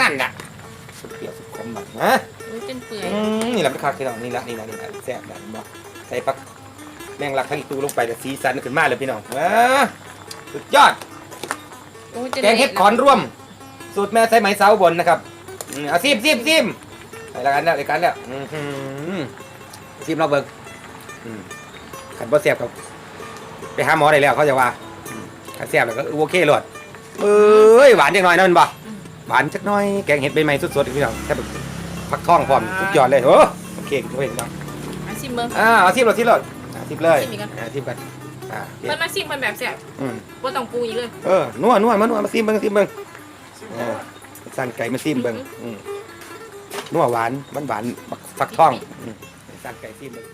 นั่นน่ะสุดเปรี้ยวสุดขมแบบนะมันเป็นเปื่อยอืมนี่แหละเป็นคักที่เรานี่ละนี่ละนี่ละแซ่บแบบบอกใส่ปักแมงลักทั้งอีตูลงไปแต่สีสันขึ้นมาเลยพี่น้องอ่าสุดยอดโอ้ยจะแกงเห็ดขอนร่วม สูตรแม่ใส่ไหมสาวอุบนนะครับอืมเอาซิมซิมซิมไปแล้วกันแล้วรายการแล้วอื้อหือซิมเราเบิ่งอืมขันบ่เสียบกับไปหาหมอได้แล้วเขาจะว่าอืมขันเสียบแล้วก็โอเคโลดเอ้ยหวานจังหน่อยนั่นบ่ หวานจักหน่อยแกงเห็ดใบไม้สดๆพี่น้องแค่แบบผักทองพร้อมสุดยอดเลยโอ้โอเคด้วยพี่น้องมาซิมเบิ้ง อ่าเอาซิมรถซิมรถอ่าซิมเลยซิมอีกอะอ่าซิมกันอ่าโอเคมันมาซิมมันแบบแซ่บอืมว่าต้องปรุงอีกเลยเออนัวนัวมานัวมาซิมเบิ้งซิมเบิ้งเออสั่งไก่มาซิมเบิ้งอืมนัวหวานหวานหวานบักฟักทองอืมสั่งไก่ซิมเบิ้ง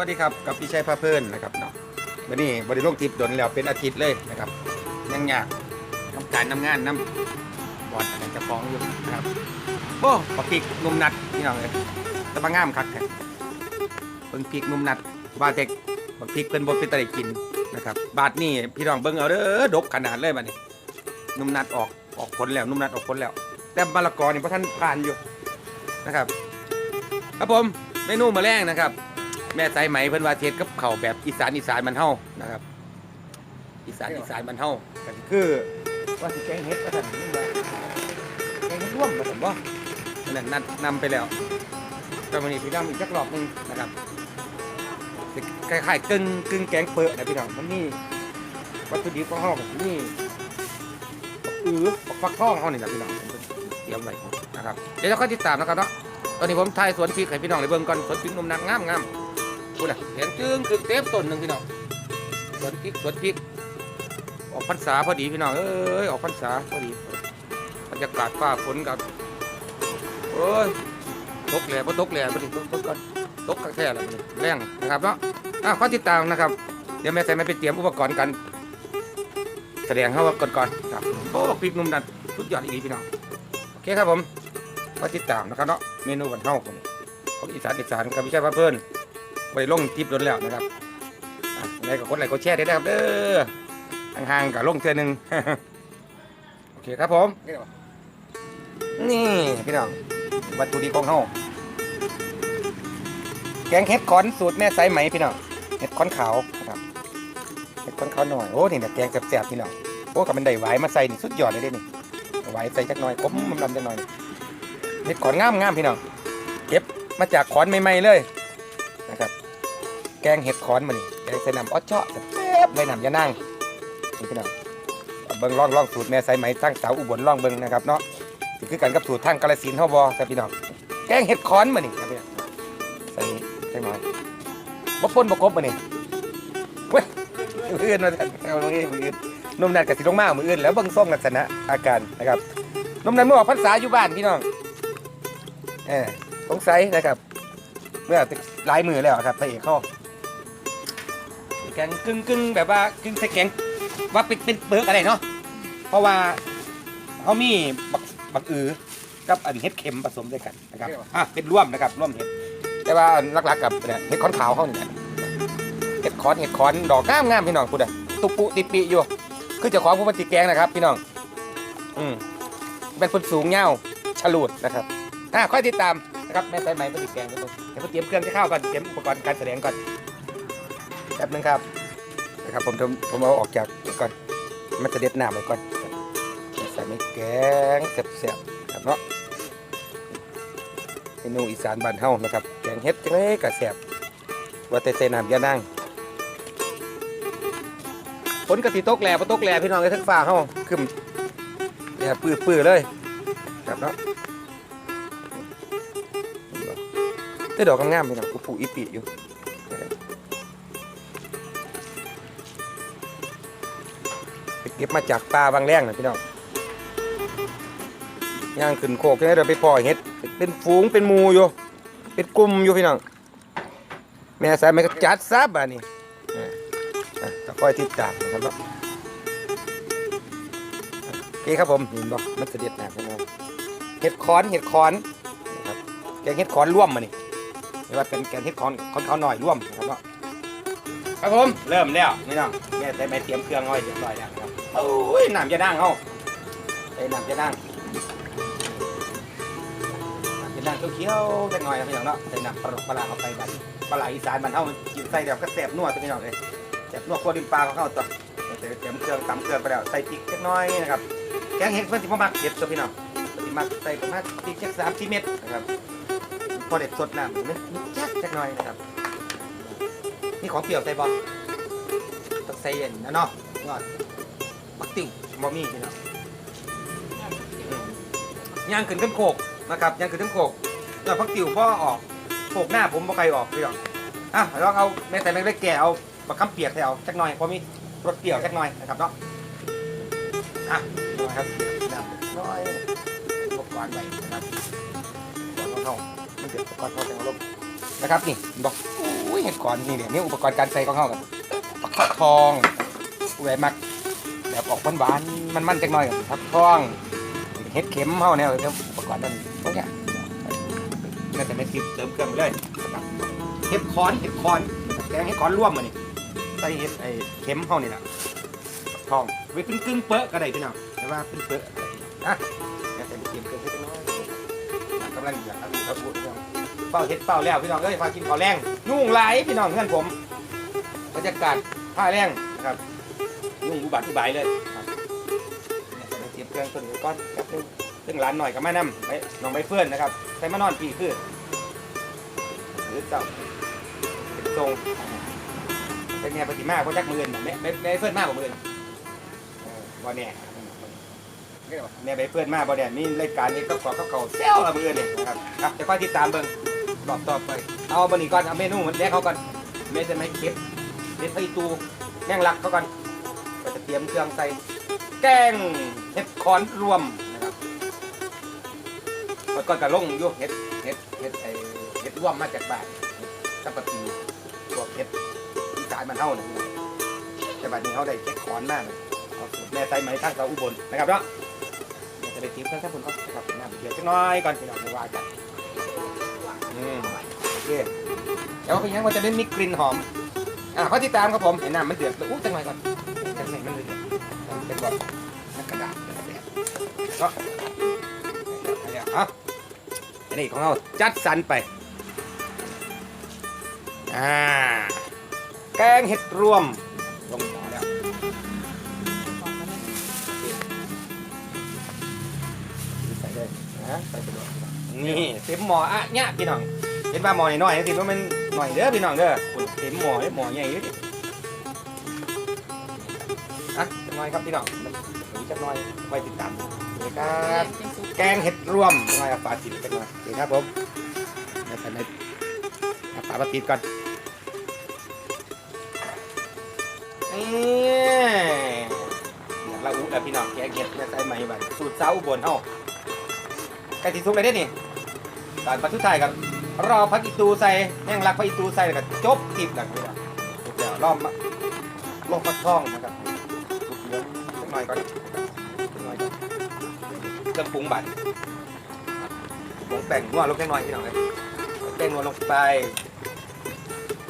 วัสดีครับกับพี่ชัยพาเพลินนะครับเนาะวันนี้บริโภคทิพย์โดนแล้วเป็นอาทิตย์เลยนะครับยังอยากทำการทำงานน้ำบอดอะไรจะฟ้องอยู่นะครับโอ้ปักปีกนุ่มนัดพี่น้องเลยตะบางามคักแท้เบิ่งปีกนุ่มนัดว่าเด็กบักพริกเป็นบทเป็นตะไลกินนะครับ บาทนี่พี่น้องเบิ่งเอาเด้อดกขนาดเลยบัดนี้นุ่มนัดออกออกผลแล้วนุ่มนัดออกผลแล้ว แต่มะละกอนี่พระท่านผ่านอยู่นะครับ ครับผมเมนูมาแรงนะครับ แม่สายไหมเพิ่นว่าเทศกับเข่าวแบบอีสานอีสานมันเฮานะครับ อีสานอีสานมันเฮาก็สิคือว่าสิแกงเฮ็ดว่าซั่นนี่ว่าแกงเฮ็ดร่วมว่าซั่นบ่นั่นนัดนนำไปแล้วก็วันนี้พี่น้องอีกจักรอบหนึงนะครับสิคล้ายๆกึ่งกึ่งแกงเปอะนะพี่น้องมันนี่วัตถุดิบของเฮาก็สิมีบักอือบักฟักทองเฮานี่นะพี่น้องเตรียมไว้นะครับเดี๋ยวเราค่อยติดตามนะครับเนาะตอนนี้ผมถ่ายสวนพริกให้พี่น้องได้เบิ่งก่อนสวนพริกนมนางงามงาม พูดนะแข็งจึงคือเต็มต้นหนึ่งพี่น้องสวนพริกสวนพริก ออกพรรษาพอดีพี่น้องเอ้ยออกพรรษาพอดีบรรยากาศฟ้าฝนกับโอ้ยตกแหล่พอตกแหล่พอดีตกกก่อนตกข้างแท้แล้วมันแรงนะครับเนาะอะข้อติดตามนะครับ เดี๋ยวแม่ใส่ไม่ไปเตรียมอุปกรณ์กัน แสดงเข้าว่าก่อนก่อนครับโอ้พริกนุ่มดันสุดยอดอีกพี่น้องโอเคครับผมข้อติดตามนะครับเนาะเมนูวันเฮาคนนี้ของอีสานอีสานกับพี่ชายพาเพื่อน ไปลงทิปโดนแล้วนะครับอะไรก็กดไลค์กดแชร์ได้นะครับเด้อห่างๆกับลงเทือนึงโอเคครับผมนี่พี่น้องวัตถุดิบของเฮาแกงเห็ดขอนสูตรแม่สายไหมพี่น้องเห็ดขอนขาวนะครับเห็ดขอนขาวหน่อยโอ้นี่นะแกงแซ่บๆพี่น้องโอ้กับมันได้หวมาใส่นี่สุดยอดเลยเด้นี่หวใส่จักหน่อยผมมันดำจักหน่อยเห็ดขอนงามๆพี่น้องเก็บมาจากขอนใหม่ๆเลย นะครับ แกงเห็ดขอนมานี่แกงใส่น้ำออดเจาะแซ่บใบน้ำยะนางนี่พี่น้องเอาเบิ้งล่องล่องสูตรแม่ใส่ไหมทั้งสาวอุบลล่องเบิ้งนะครับเนาะสิคือกันกับสูตรทางกาลสินธุ์เฮาบ่ครับพี่น้องแกงเห็ดขอนมานี่ครับพี่น้องใส่ใส่หน่อยบ่ป่นบ่กบมานี่เว้ยมืออื่นมาแต่เอามืออื่นมืออื่นนมนัดกับสิลงมามืออื่นแล้วเบิ่งส่งลักษณะอาการนะครับนมนัดเมื่อออกพรรษาอยู่บ้านพี่น้องเออสงสัยนะครับ เมื่อหลายมือแล้วครับพระเอกเขาแกงกึ่งกึ่งแบบว่ากึ่งใส่แกงว่าเป็นเป็นเบิกอะไรเนาะเพราะว่าเขามีบักบักอือกับอันเห็ดเข็มผสมด้วยกันนะครับอะเห็ดร่วมนะครับร่วมเห็ดแต่ว่าหลักๆกับเนี่ยเห็ดขอนขาวเขาเนี่ยเห็ดขอนเห็ดขอนดอกงามงามๆพี่น้องพูดอะตุปุติดปีอยู่คือเจะของผู้บัญชีแกงนะครับ พี่น้องอืมเป็นคนสูงเงาฉลูดนะครับอะค่อยติดตาม นะครับแม่สายไหมบัญชีแกงครับผมเดี๋ยวผมเตรียมเครื่องที่ข้าวก่อนเตรียมอุปกรณ์การแสดงก่อนแป๊บนึงครับนะครับผมผมผมเอาออกจากก่อนมันจะเด็ดหน้าไปก่อนใส่ไม่แกงแซ่บๆครับเนาะเมนูอีสานบ้านเฮานะครับแกงเฮ็ดจังเลยกะแซ่บว่าแต่ใส่น้ำยานั่งฝนกะสิตกแหล่บ่ตกแหล่พี่น้องไอ้ทั้งฟ้าเฮาขึ้นแหล่ปื้อๆเลยครับเนาะ ได้ดอกงามๆพี่น้องกูผูอีปีอยู่เก็บมาจากป่าบางแรงนะพี่น้องย่างขึ้นโคกเนี่เดี๋ยวไปปล่อยเห็ด เป็นฝูงเป็นมูอยู่ เป็นกลุ่มอยู่พี่น้อง แม่สายแมันก็จัดซับอะนี่อะอะจะคอยติดตามนะครับเนาะโอเคครับผมเห็นบ่มันเสด็จนาพี่น้องเห็ดคอนเห็ดคอนนะครับแกงเห็ดคอนร่วมมานี่ เรียกว่าเป็นแกงเห็ดคอนคอนเขาหน่อยร่วมนะครับเนาะครับผมเริ่มแล้วพี่น้องแม่ใส่ไม้เตรียมเครื่องเอาไว้เรียบร้อยแล้วนะครับโอ้ยน้ำจะนั่งเอาใส่น้ำจะนั่งเป็นน้ำเขียวๆจักหน่อยนะพี่น้องเนาะใส่น้ำปลาปลาเข้าไปบัดปลาไหลอีสานบ้านเฮามันกินใส่เดียวก็แซ่บนัวตัวพี่น้องเลยแซ่บนัวกว่าดินปลาของเฮาตัวเดี๋ยวเตรียมเครื่องตำเครื่องไปแล้วใส่พริกจักหน่อยนะครับแกงเห็ดเพิ่นสิบ่มักเผ็ดตัวพี่น้องเพิ่นสิมักใส่ประมาณพริกจักสามสี่เม็ดนะครับ พอเด็ดสดน้ำนิดจักจักหน่อยนะครับนี่ของเปรี้ยวใส่บ่ต้องใส่เย็นนะเนาะงอดบักติ้วบ่มีพี่น้องอืมย่างขึ้นขึ้นโคกนะครับยังคือทั้งโขกยอดพักติวพ่อออกโขกหน้าผมบ่ใครออกพี่น้องอะลองเอาแม่แต่แม่ได้แก่เอาบักคำเปียกให้เอาจักหน่อยเพราะมีรสเปรี้ยวจักหน่อยนะครับเนาะอะนะครับน้ำน้อยลบหวานไว้นะครับก่อนเข้ามั นเดือดก่อนเขาจังลบนะครับนี่บอกอุ้ยเห็ดก่อนนี่เนี่ยนี่อุปกรณ์การใส่ของเขากันปักฟักทองแหวนมักแบบออกหวานๆมันๆจักหน่อยฟักทองเห็ดเข็มเฮาเนี่ยเดี๋ยวอุปกรณ์นั่นพวกเนี้ยน่าจะไม่ติดเติมเครื่องไปเลยเห็ดคอนเห็ดคอนแกงเห็ดคอนร่วมมานี่ใส่เห็ดไอ้เข็มเฮานี่แหละทองไว้เป็นกึ่งเปอะก็ได้พี่น้องแต่ว่าเป็นเปอะนะ ลังอยดครับพี่น้องเป้าเห็ดเป้าแล้วพี่น้องเอ้ยพากินข้าวแรงนุ่งไหลายพี่น้องเพื่อนผมบรรยากาศผ้าแรงนะครับนุ่งอุบัติอุบายเลยครับเนี่ยใส่เทียมเครื่องต้นก้อนแป๊บนึงซึ่งร้านหน่อยกับแม่น้ำไปน้องใบเฟื่อนนะครับใส่มานอนปีคือหรือเจ้าเป็นทรงเป็นไงปฏิมาเพราะจักมือแม่แม่แม่เฟื่อนมากกว่ามือบ่แน่ แม่ใบเฟื่อนมากบ่แน่มีรายการนี้ก็ขอเขาเขาเซลละมือเนี่ยนะครับครับจะค่อยติดตามเบิ่งรอบต่อไป เอาบันนี้ก่อนเอาเมนูมันแรกเขาก่อนเมนูจะไม่เก็บเม็ดไอตูแม่งลักเขาก่อนก็จะเตรียมเครื่องใส่แกงเห็ดคอนรวมนะครับแล้วก็กระลงอยุเห็ดเห็ดเห็ดไอเห็ดรวมมาจากบ้านกับปะปีพวเห็ดอีสานมันเท่านะแต่บัดนี้เขาได้เห็ดคอนมากเลยเอาแม่ใส่ไหมข้างสาอุบลนะครับเนาะ จะไปทิ้งเครื่องข้างบนเขานะครับน้ำเดือดจักน้อยก่อนไปหน่อยไม่ว่ากันอืมโอเคเดี๋ยวเป็นยังมันจะได้มีกลิ่นหอมอะข้อที่ตามครับผมเห็นน้ำมันเดือดอู้จังหน่อยก่อนจังไหนมันเดือดเป็นแบบนักกระดาษเนแบบก็เออันนี้ของเราจัดสรรไปอ่าแกงเห็ดรวม นะใส่ไปเลยนี่เต็มหม้ออะเนี่ยพี่น้องเห็นว่าหม้อน้อยๆสิว่ามันหน่อยเด้อพี่น้องเด้อคุณเต็มหม้อเด้อหม้อใหญ่เด้ออะจักหน่อยครับพี่น้องหนูจักหน่อยไว้ติดตามเลยครับแกงเห็ดรวมหน่อยเอาฝาติดจักหน่อยโอเครับผมเดี๋ยวใส่ในเอาฝามาติดก่อนนี่เนี่ยเราอุ้แล้วพี่น้องแกงเห็ดเนี่ยใส่ไหมบัดสูตรสาอุบลเฮา กล้ที่สุกเลยเด้อนี่ตอนปัจจุบันครับรอพักอีตูใส่แห้งรักพักอีตูใส่แล้วก็จบคลิปแล้วพี่น้องสุกแล้วรอบมาลงฟักทองนะครับสุกเหลืองสักหน่อยก่อนสักหน่อยก่อนเครื่องปรุงบัตรผงแป้งนัวลงแค่น้อยพี่น้องเลยแป้งนัวลงไป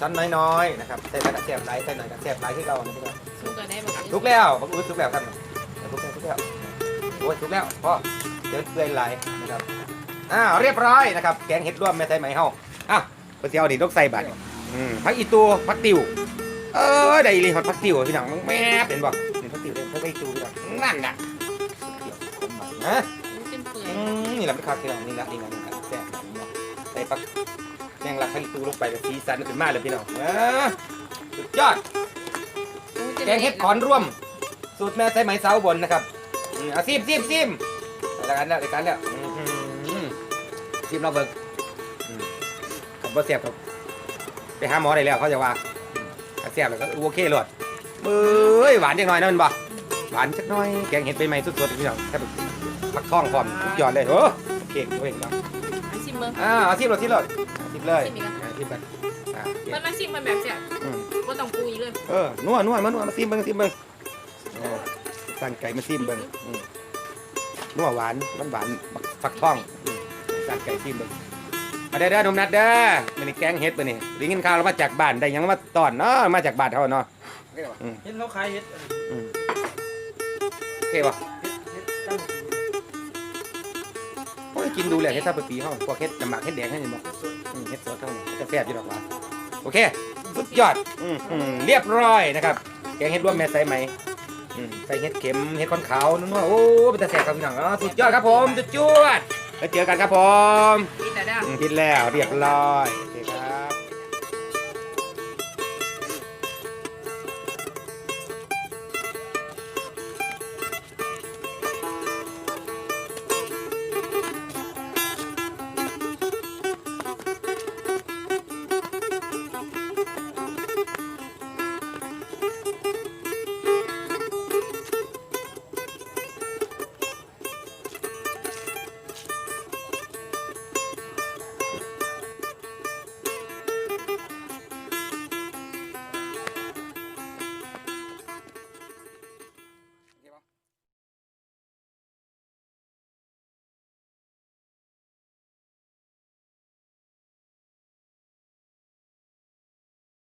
ชั้นน้อยๆนะครับใส่กระเทียมไรใส่หน่อยกระเทียมไรที่เรานะพี่น้องสู้กันได้แบบทุกแล้วบักอุ้ยทุกแล้วครับทุกแล้วทุกแล้วโอ้ยทุกแล้วพ่อ เดี๋ยวเปื่อยไหลนะครับอ้าวเรียบร้อยนะครับแกงเห็ดร่วมแม่ไทยไหมเฮาอ้าวไปเที่ยวนี่ต้องใส่บัตรอืมพักอีตูพักติวเออได้เลยพักติวพี่น้องแม่เป็นบ่นี่พักติวเลยพักอีตูพี่น้องนั่นน่ะฮะเป็นเปื่อยอืมนี่แหละไม่ขาดพี่น้องนี่ละนี่ละนี่ละแซ่บนี่ละใส่ปักแมงลักพักอีตูลงไปแล้วสีสันขึ้นมาเลยพี่น้องเออสุดยอดแกงเห็ดขอนร่วม สูตรแม่ใส่ไหมสาวบนนะครับอืมเอาซิมซิมซิม รายการแล้วรายการแล้วอื้อหือซิมเราเบิกอืมกับบ่เสียบครับไปหาหมอได้แล้วเขาจะว่าอืมถ้าเสียบแล้วก็โอเคเลยเอ้ยหวานจังหน่อยนะมันบ่หวานจักหน่อยแกงเห็ดใบไม้สดๆพี่น้องแค่แบบผักทองพร้อมสุดยอดเลยโอ้โอเคโอเคครับมาชิมเบิ้งอ่าเอาซิมรถซิมรถซิมเลยซิมอีกแล้วอ่าซิมไปอ่าโอเคมันมาชิมมันแบบแซ่บอืมก็ต้องปรุงอีกเลยเออนัวนัวมานัวมาซิมเบิ้งซิมเบิ้งเออสั่งไก่มาซิมเบิ้งอืม นัวหวานมันหวานบักฟักทองอืมสั่งไก่ซิมเบิ้งมาเด้อเด้อหนุ่มนัดเด้อมันนี่แกงเฮ็ดปะนี่ได้ยินข่าวเรามาจากบ้านได้หยังมาตอนเนาะมาจากบ้านเขาเนาะเห็นเขาขายเห็ดอืมโอเคป่ะเห็ดตั้งโอ้ยกินดูแลเฮ็ดซาปะปีเฮาพวกเฮ็ดน้ำหมักเฮ็ดแดงให้นี่บ่เห็ดสดอืมเฮ็ดสดเท่านี้จะแซ่บอยู่ดอกว่าโอเคสุดยอดอืมอืมเรียบร้อยนะครับแกงเฮ็ดรวมแม่ใส่ไหมอืม ใส่เฮ็ดเข็มเฮ็ดคอนขาวนัวๆโอ้เป็นตาแซ่บครับพี่น้องอ๋อสุดยอดครับผมจุดจวดแล้วเจอกันครับผมนี่แต่ได้อืมคิดแล้วเรียบร้อย